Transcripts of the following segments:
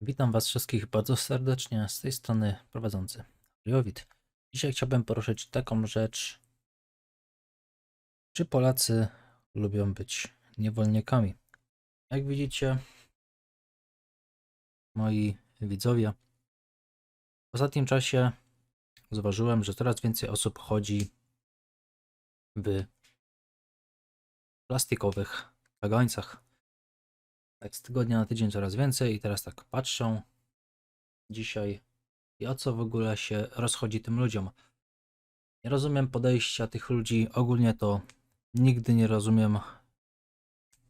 Witam Was wszystkich bardzo serdecznie z tej strony prowadzący Jowit. Dzisiaj chciałbym poruszyć taką rzecz. Czy Polacy lubią być niewolnikami? Jak widzicie, moi widzowie, w ostatnim czasie zauważyłem, że coraz więcej osób chodzi w plastikowych kagańcach. Z tygodnia na tydzień coraz więcej i teraz tak patrzą dzisiaj i o co w ogóle się rozchodzi tym ludziom. Nie rozumiem podejścia tych ludzi, ogólnie to nigdy nie rozumiem,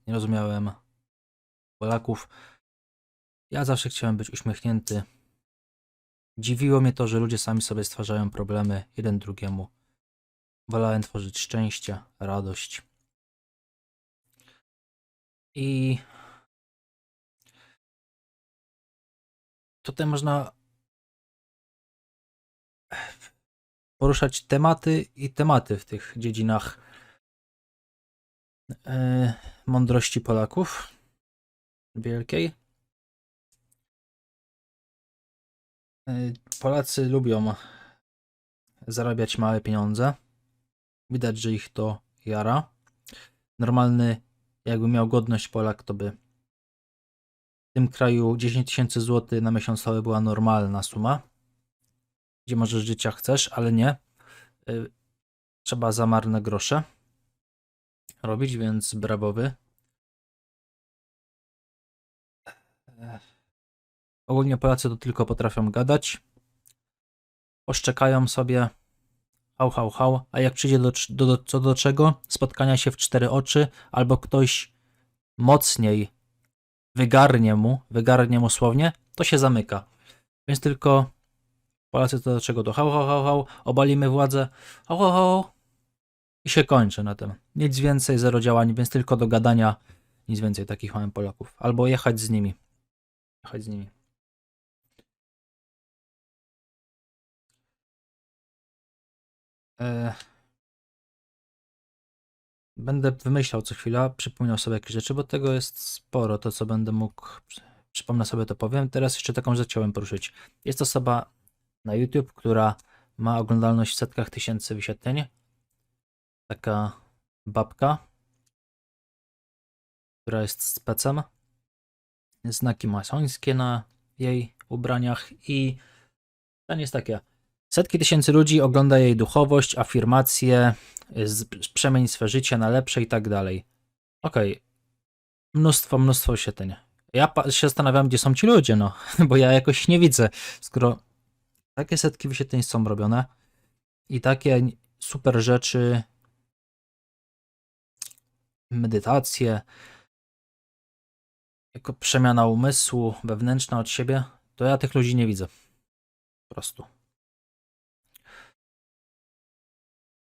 nie rozumiałem Polaków. Ja zawsze chciałem być uśmiechnięty. Dziwiło mnie to, że ludzie sami sobie stwarzają problemy jeden drugiemu. Wolałem tworzyć szczęście, radość. I tutaj można poruszać tematy i tematy w tych dziedzinach e, mądrości Polaków wielkiej. E, Polacy lubią zarabiać małe pieniądze. Widać, że ich to jara. Normalny, jakby miał godność Polak, to by tym kraju 10 tysięcy złotych na miesiąc by była normalna suma, gdzie możesz żyć jak chcesz, ale nie. Y, Trzeba za marne grosze robić, więc brawowy. Ech. Ogólnie Polacy to tylko potrafią gadać. Poszczekają sobie hał, hał, hał, a jak przyjdzie do, do, do, co do czego, spotkania się w cztery oczy, albo ktoś mocniej wygarnie mu, wygarnie mu słownie, to się zamyka. Więc tylko Polacy to do czego to hał, hał, hał, hał, obalimy władzę, hał, hał, hał i się kończy na tym. Nic więcej, zero działań, więc tylko do gadania, nic więcej takich mamy Polaków. Albo jechać z nimi. Jechać z nimi. E... Będę wymyślał co chwila, przypomniał sobie jakieś rzeczy, bo tego jest sporo, to co będę mógł, przypomnę sobie to powiem. Teraz jeszcze taką rzecz chciałem poruszyć. Jest osoba na YouTube, która ma oglądalność w setkach tysięcy wyświetleń. Taka babka, która jest specem. Znaki masońskie na jej ubraniach i ten jest takie. Setki tysięcy ludzi ogląda jej duchowość, afirmacje, przemień swe życie na lepsze i tak dalej. Okej. Mnóstwo, mnóstwo wyświetleń. Ja się zastanawiam, gdzie są ci ludzie, no, bo ja jakoś nie widzę, skoro takie setki wyświetleń są robione i takie super rzeczy, medytacje, jako przemiana umysłu wewnętrzna od siebie, to ja tych ludzi nie widzę. Po prostu.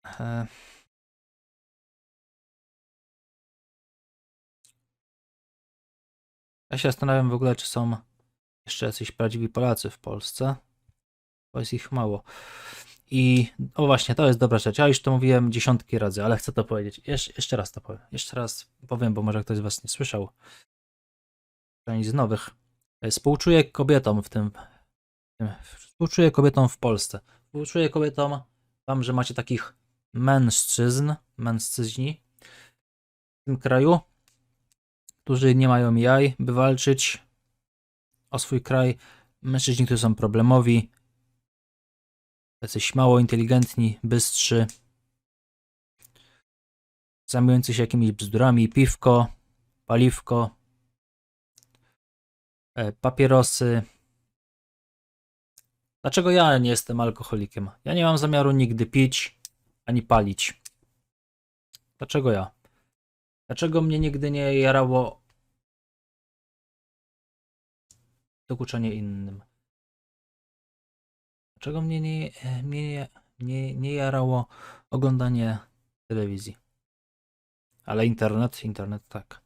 E, Ja się zastanawiam w ogóle, czy są jeszcze jacyś prawdziwi Polacy w Polsce, bo jest ich mało. I o właśnie, to jest dobra rzecz. Ja już to mówiłem dziesiątki razy, ale chcę to powiedzieć. Jesz, jeszcze raz to powiem. Jeszcze raz powiem, bo może ktoś z Was nie słyszał. Część z nowych. E, Współczuję kobietom w tym. Współczuję kobietom w Polsce. Współczuję kobietom wam, że macie takich mężczyzn, mężczyźni w tym kraju, którzy nie mają jaj, by walczyć o swój kraj. Mężczyźni, którzy są problemowi, jacyś mało inteligentni, bystrzy, zajmujący się jakimiś bzdurami, piwko, paliwko, e, papierosy. Dlaczego ja nie jestem alkoholikiem? Ja nie mam zamiaru nigdy pić ani palić. Dlaczego ja? Dlaczego mnie nigdy nie jarało dokuczanie innym? Dlaczego mnie nie, mnie nie, nie, jarało oglądanie telewizji? Ale internet, internet tak.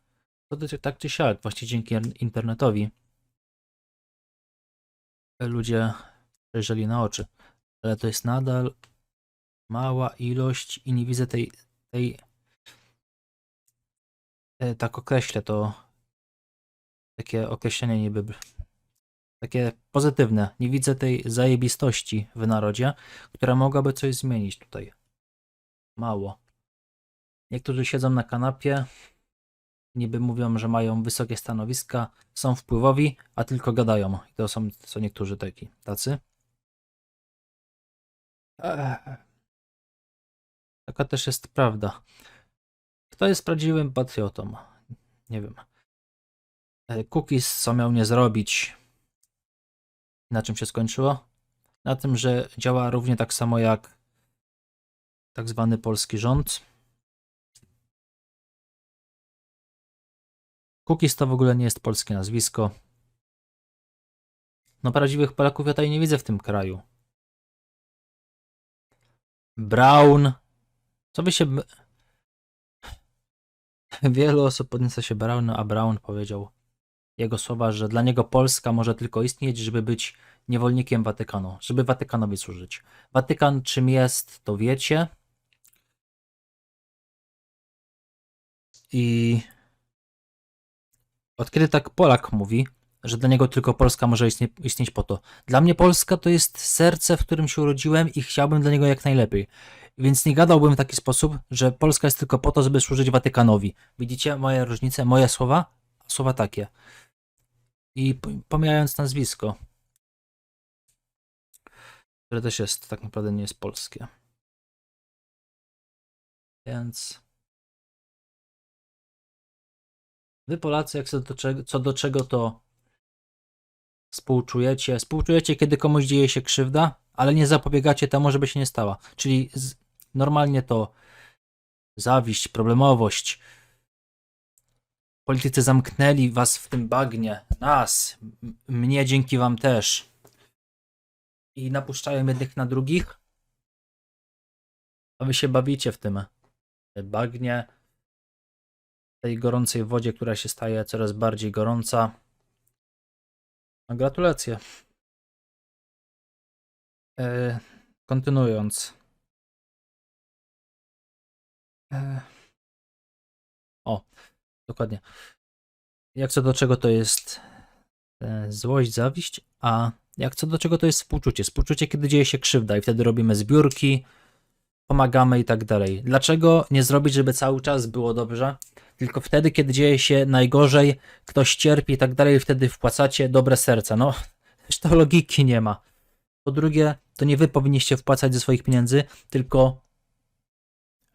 To ty- tak czy siak, właśnie dzięki internetowi ludzie przejrzeli na oczy. Ale to jest nadal mała ilość i nie widzę tej, tej e, tak określę to takie określenie niby takie pozytywne. Nie widzę tej zajebistości w narodzie, która mogłaby coś zmienić tutaj. Mało. Niektórzy siedzą na kanapie, niby mówią, że mają wysokie stanowiska, są wpływowi, a tylko gadają. I to są, są niektórzy taki, tacy. Taka też jest prawda. Kto jest prawdziwym patriotą? Nie wiem. E, Cookies, co miał nie zrobić? Na czym się skończyło? Na tym, że działa równie tak samo jak tak zwany polski rząd. Cookies to w ogóle nie jest polskie nazwisko. No prawdziwych Polaków ja tutaj nie widzę w tym kraju. Brown. Co by się... Wielu osób podnieca się Brown, a Brown powiedział jego słowa, że dla niego Polska może tylko istnieć, żeby być niewolnikiem Watykanu, żeby Watykanowi służyć. Watykan czym jest, to wiecie. I od kiedy tak Polak mówi, że dla niego tylko Polska może istnie, istnieć po to. Dla mnie Polska to jest serce, w którym się urodziłem i chciałbym dla niego jak najlepiej. Więc nie gadałbym w taki sposób, że Polska jest tylko po to, żeby służyć Watykanowi. Widzicie moje różnice, moje słowa? Słowa takie. I pomijając nazwisko, które też jest tak naprawdę nie jest polskie. Więc wy Polacy, jak co do, czego, co do czego to współczujecie, współczujecie, kiedy komuś dzieje się krzywda, ale nie zapobiegacie temu, żeby się nie stała. Czyli normalnie to zawiść, problemowość. Politycy zamknęli was w tym bagnie, nas, mnie dzięki wam też. I napuszczają jednych na drugich. A wy się bawicie w tym bagnie, tej gorącej wodzie, która się staje coraz bardziej gorąca. No, gratulacje. E, kontynuując. E, o, dokładnie. Jak co do czego to jest e, złość, zawiść, a jak co do czego to jest współczucie. Współczucie, kiedy dzieje się krzywda i wtedy robimy zbiórki, pomagamy i tak dalej. Dlaczego nie zrobić, żeby cały czas było dobrze? Tylko wtedy, kiedy dzieje się najgorzej, ktoś cierpi i tak dalej, wtedy wpłacacie dobre serca. No, to logiki nie ma. Po drugie, to nie wy powinniście wpłacać ze swoich pieniędzy, tylko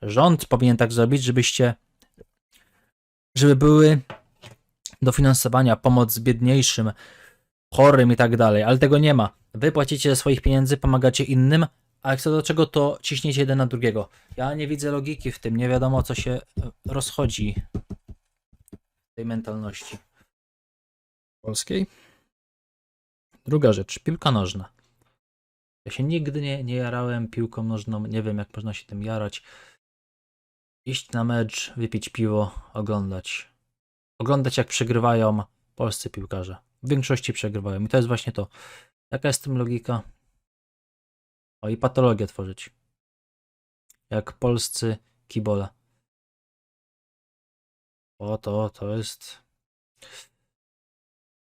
rząd powinien tak zrobić, żebyście, żeby były dofinansowania, pomoc biedniejszym, chorym i tak dalej, ale tego nie ma. Wy płacicie ze swoich pieniędzy, pomagacie innym, a jak co do czego, to ciśniecie jeden na drugiego. Ja nie widzę logiki w tym, nie wiadomo co się e, rozchodzi w tej mentalności polskiej. Druga rzecz, piłka nożna. Ja się nigdy nie, nie jarałem piłką nożną, nie wiem jak można się tym jarać. Iść na mecz, wypić piwo, oglądać. Oglądać jak przegrywają polscy piłkarze. W większości przegrywają i to jest właśnie to. Jaka jest w tym logika? O i patologię tworzyć. Jak polscy kibole. O to, to jest.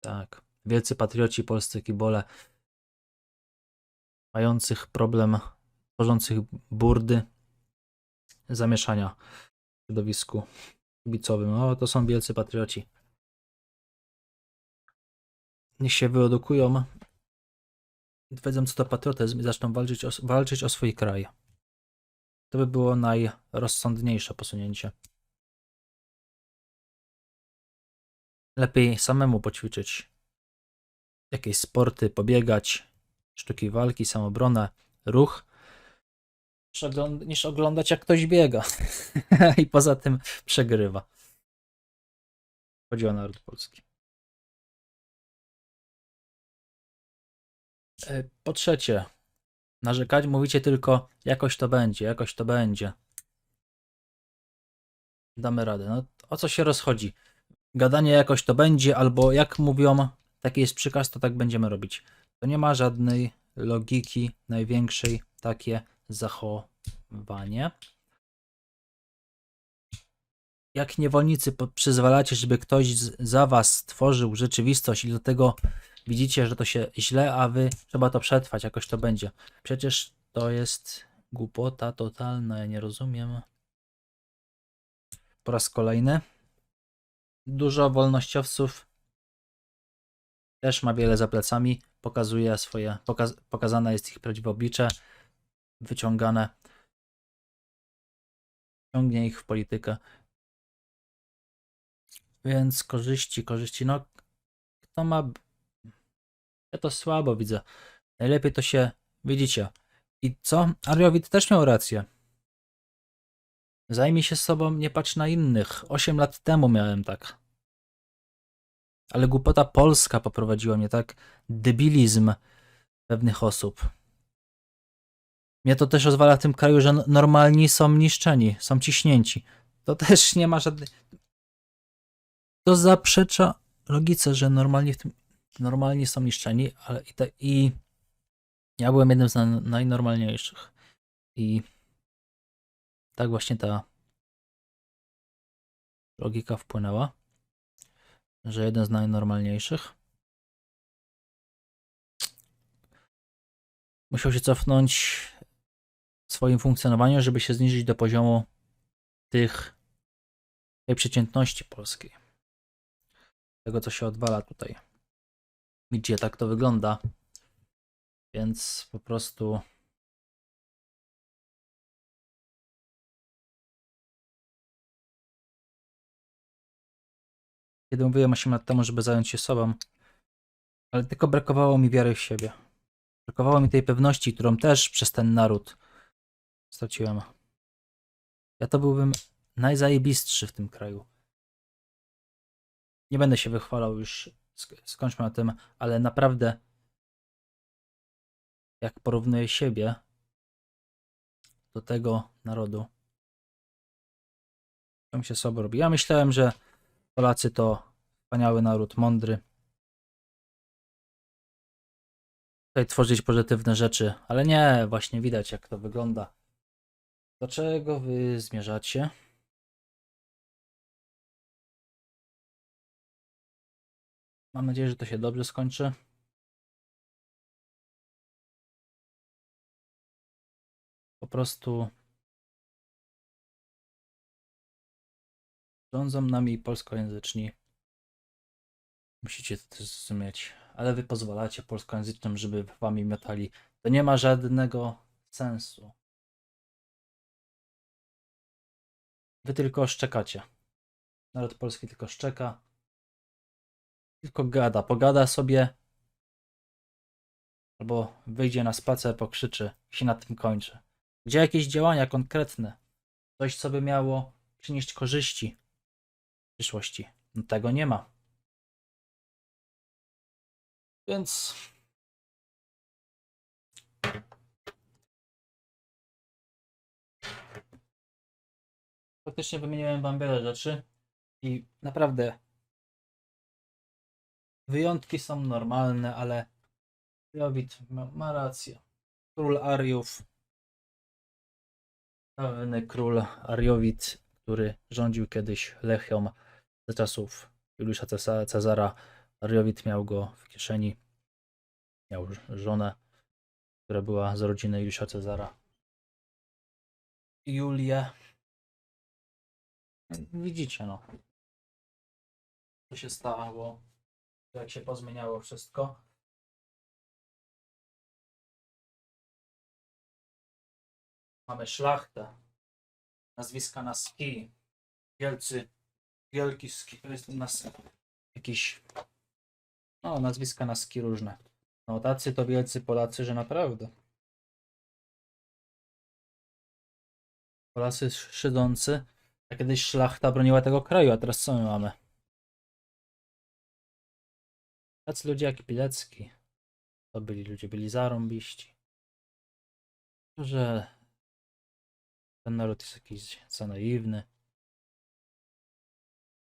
Tak. Wielcy patrioci, polscy kibole. Mających problem, tworzących burdy, zamieszania w środowisku kibicowym. O, to są wielcy patrioci. Niech się wyedukują, wiedzą co to patriotyzm i zaczną walczyć o, walczyć o swój kraj. To by było najrozsądniejsze posunięcie. Lepiej samemu poćwiczyć jakieś sporty, pobiegać, sztuki walki, samobronę, ruch, niż, ogląd- niż oglądać jak ktoś biega i poza tym przegrywa. Chodzi o naród polski. E, Po trzecie, narzekać mówicie tylko jakoś to będzie, jakoś to będzie. Damy radę. No, o co się rozchodzi? Gadanie jakoś to będzie, albo jak mówią, taki jest przykaz, to tak będziemy robić. To nie ma żadnej logiki największej takie zachowanie. Jak niewolnicy przyzwalacie, żeby ktoś za was stworzył rzeczywistość i do tego widzicie, że to się źle, a wy trzeba to przetrwać, jakoś to będzie. Przecież to jest głupota totalna, ja nie rozumiem. Po raz kolejny. Dużo wolnościowców też ma wiele za plecami, pokazuje swoje, pokaz, pokazane jest ich prawdziwe oblicze, wyciągane, ciągnie ich w politykę. Więc korzyści, korzyści, no kto ma, ja to słabo widzę, najlepiej to się, widzicie, i co? Ariowit też miał rację. Zajmij się sobą, nie patrz na innych. 8 lat temu miałem tak. Ale głupota polska poprowadziła mnie tak. Debilizm pewnych osób. Mnie to też rozwala w tym kraju, że normalni są niszczeni, są ciśnięci. To też nie ma żadnej. To zaprzecza logice, że normalni w tym. Normalni są niszczeni, ale i, te, i ja byłem jednym z na, najnormalniejszych. I tak właśnie ta logika wpłynęła, że jeden z najnormalniejszych musiał się cofnąć w swoim funkcjonowaniu, żeby się zniżyć do poziomu tych tej przeciętności polskiej. Tego, co się odwala tutaj. Widzicie, tak to wygląda. Więc po prostu kiedy mówiłem 8 lat temu, żeby zająć się sobą, ale tylko brakowało mi wiary w siebie. Brakowało mi tej pewności, którą też przez ten naród straciłem. Ja to byłbym najzajebistszy w tym kraju. Nie będę się wychwalał już, sk- skończmy na tym, ale naprawdę jak porównuję siebie do tego narodu, to mi się słabo robi. Ja myślałem, że Polacy to wspaniały naród, mądry. Tutaj tworzyć pozytywne rzeczy, ale nie, właśnie widać jak to wygląda. Do czego wy zmierzacie? Mam nadzieję, że to się dobrze skończy. Po prostu rządzą nami polskojęzyczni. Musicie to też zrozumieć. Ale wy pozwalacie polskojęzycznym, żeby wami miotali. To nie ma żadnego sensu. Wy tylko szczekacie. Naród polski tylko szczeka. Tylko gada. Pogada sobie. Albo wyjdzie na spacer, pokrzyczy się na tym kończy. Gdzie jakieś działania konkretne? Coś, co by miało przynieść korzyści w przyszłości. No tego nie ma. Więc faktycznie wymieniłem wam wiele rzeczy i naprawdę wyjątki są normalne, ale Jowit ma, ma rację. Król Ariów, dawny król Ariowit, który rządził kiedyś Lechią za czasów Juliusza Cezara. Ariowit miał go w kieszeni. Miał żonę, która była z rodziny Juliusza Cezara. Julię. Widzicie, no. Co się stało, jak się pozmieniało wszystko. Mamy szlachtę. Nazwiska na ski. Wielcy. Wielki ski. Jest nas jakiś. No, nazwiska na ski różne. No, tacy to wielcy Polacy, że naprawdę. Polacy szydzący. A kiedyś szlachta broniła tego kraju, a teraz co my mamy? Tacy ludzie jak Pilecki. To byli ludzie, byli zarąbiści. Że ten naród jest jakiś za naiwny.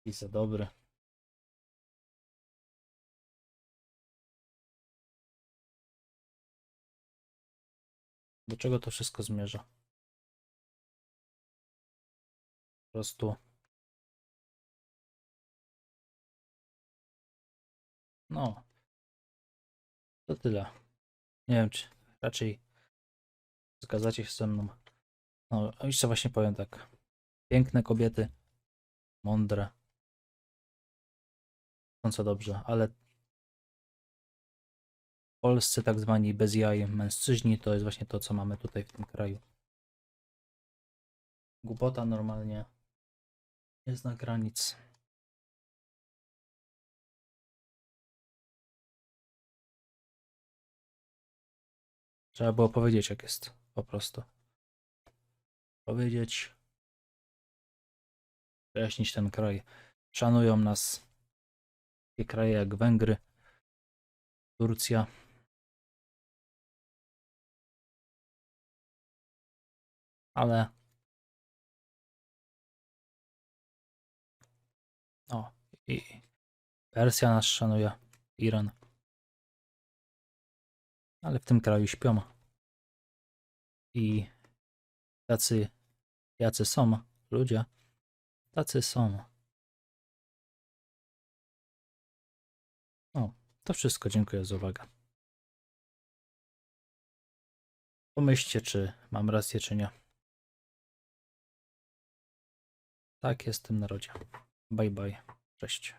I za dobry. Do czego to wszystko zmierza? Prostu. No. To tyle. Nie wiem, czy raczej zgadzacie się ze mną. No, a jeszcze właśnie powiem tak. Piękne kobiety, mądre, co dobrze, ale polscy tak zwani bez jaj mężczyźni to jest właśnie to, co mamy tutaj w tym kraju. Głupota normalnie nie zna granic. Trzeba było powiedzieć, jak jest. Po prostu. Powiedzieć. Wyjaśnić ten kraj. Szanują nas takie kraje jak Węgry, Turcja. Ale. I Persja nas szanuje, Iran. Ale w tym kraju śpią. I tacy, jacy są ludzie, tacy są. O, to wszystko. Dziękuję za uwagę. Pomyślcie, czy mam rację, czy nie. Tak jest w tym narodzie. Bye bye. Cześć.